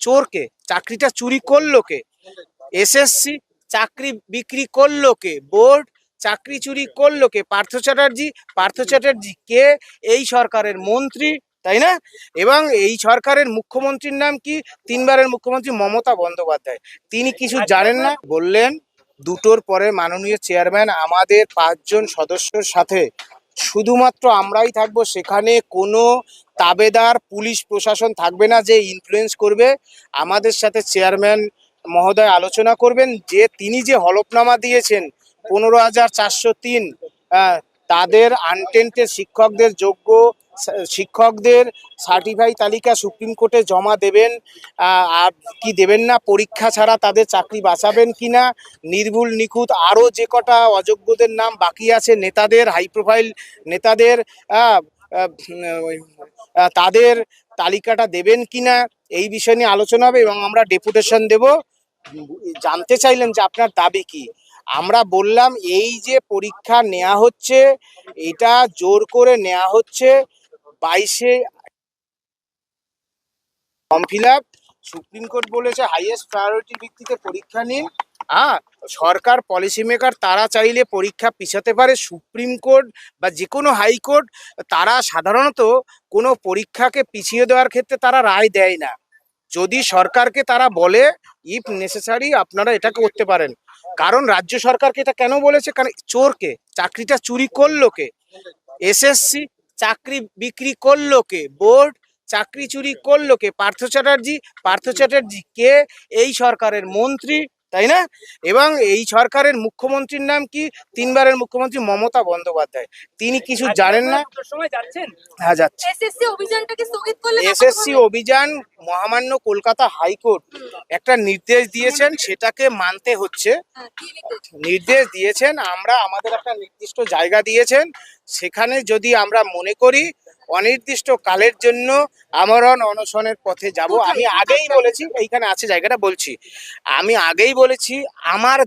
চোরকে, চাকরিটা চুরি করল কে এসএসসি চাকরি বিক্রি করল কে বোর্ড চাকরি চুরি করল কে পার্থ চ্যাটার্জি পার্থ চ্যাটার্জি কে? এই সরকারের মন্ত্রী, তাই না? এবং এই সরকারের মুখ্যমন্ত্রীর নাম কি? তিনবারের মুখ্যমন্ত্রী মমতা বন্দ্যোপাধ্যায়। তিনি কিছু জানেন না? বললেন, দুটোর পরে মাননীয় চেয়ারম্যান আমাদের পাঁচজন সদস্যর সাথে। শুধুমাত্র আমরাই থাকব সেখানে কোনো তাবেদার, পুলিশ, প্রশাসন থাকবে না যে ইনফ্লুয়েন্স করবে। আমাদের সাথে চেয়ারম্যান মহোদয় আলোচনা করবেন। যে তিনি যে হলফনামা দিয়েছেন, পনেরো হাজার চারশো তিন তাদের আনটেন্টেড শিক্ষকদের যোগ্য শিক্ষকদের সার্টিফাই তালিকা সুপ্রিম কোর্টে জমা দেবেন। আর কি দেবেন না, পরীক্ষা ছাড়া তাদের চাকরি বাঁচাবেন কি না নির্ভুল, নিখুঁত, আরও যে কটা অযোগ্যদের নাম বাকি আছে নেতাদের হাই প্রোফাইল নেতাদের তাদের তালিকাটা দেবেন কিনা এই বিষয় নিয়ে আলোচনা হবে এবং আমরা ডেপুটেশন দেব। জানতে চাইলেন যে আপনার দাবি কি? আমরা বললাম, এই যে পরীক্ষা নেওয়া হচ্ছে, এটা জোর করে নেওয়া হচ্ছে বাইশে form fill up. Supreme Court বলেছে হাইয়েস্ট প্রায়োরিটি ভিত্তিতে পরীক্ষা নিন। হ্যাঁ সরকার পলিসি মেকার তারা চাইলে পরীক্ষা পিছাতে পারে, সুপ্রিম কোর্ট বা যে কোনো হাইকোর্ট তারা সাধারণত কোনো পরীক্ষাকে পিছিয়ে দেওয়ার ক্ষেত্রে তারা রায় দেয় না। যদি সরকারকে তারা বলে ইফ নেসেসারি আপনারা এটা করতে পারেন। কারণ রাজ্য সরকারকে এটা কেন বলেছে? কারণ চোরকে, চাকরিটা চুরি করল কে এসএসসি চাকরি বিক্রি করল কে বোর্ড চাকরি চুরি করল কে পার্থ চ্যাটার্জি পার্থ চ্যাটার্জি কে? এই সরকারের মন্ত্রী তাই না? এবং এই সরকারের মুখ্যমন্ত্রীর নাম কি? তিনবারের মুখ্যমন্ত্রী মমতা বন্দ্যোপাধ্যায়। তিনি কিছু জানেন না? হ্যাঁ যাচ্ছে। এসএসসি অভিযানটাকে স্থগিত করলে এসএসসি অভিযান মহামান্য কলকাতা হাইকোর্ট একটা নির্দেশ দিয়েছেন সেটাকে মানতে হচ্ছে। হ্যাঁ, কি নির্দেশ? নির্দেশ দিয়েছেন আমরা আমাদের একটা নির্দিষ্ট জায়গা দিয়েছেন। সেখানে যদি আমরা মনে করি অনির্দিষ্ট কালের জন্য আমরণ অনশনের পথে যাব। আমি আগেই বলেছি এইখানে আছে জায়গাটা বলছি। আমি আগেই বলেছি আমার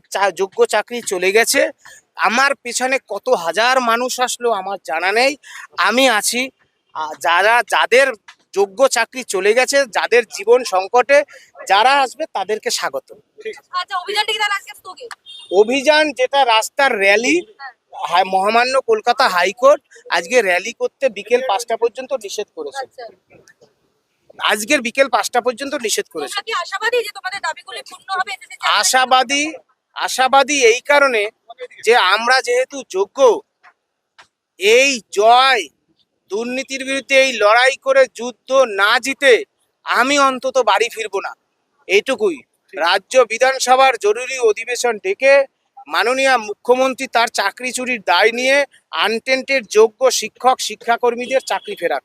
যোগ্য চাকরি চলে গেছে। আমার পেছনে কত হাজার মানুষ আসলো আমার জানা নেই। আমি আছি যারা যাদের যোগ্য চাকরি চলে গেছে যাদের জীবন সংকটে যারা আসবে তাদেরকে স্বাগত। আচ্ছা অভিযান যেটা রাস্তার র্যালি মহামান্য কলকাতা হাইকোর্ট আজকে র্যালি করতে বিকেল পাঁচটা পর্যন্ত নিষেধ করেছে। আচ্ছা। আজকের বিকেল পাঁচটা পর্যন্ত নিষেধ করেছে। আশাবাদী আশাবাদী এই কারণে যে আমরা যেহেতু যোগ্য এই জয় দুর্নীতির বিরুদ্ধে এই লড়াই করে যুদ্ধ না জিতে আমি অন্তত বাড়ি ফিরবো না। এইটুকুই। রাজ্য বিধানসভার জরুরি অধিবেশন ডেকে মাননীয় মুখ্যমন্ত্রী তার চাকরি চুরির দায় নিয়ে আনটেন্টেড যোগ্য শিক্ষক শিক্ষাকর্মীদের চাকরি ফেরাক।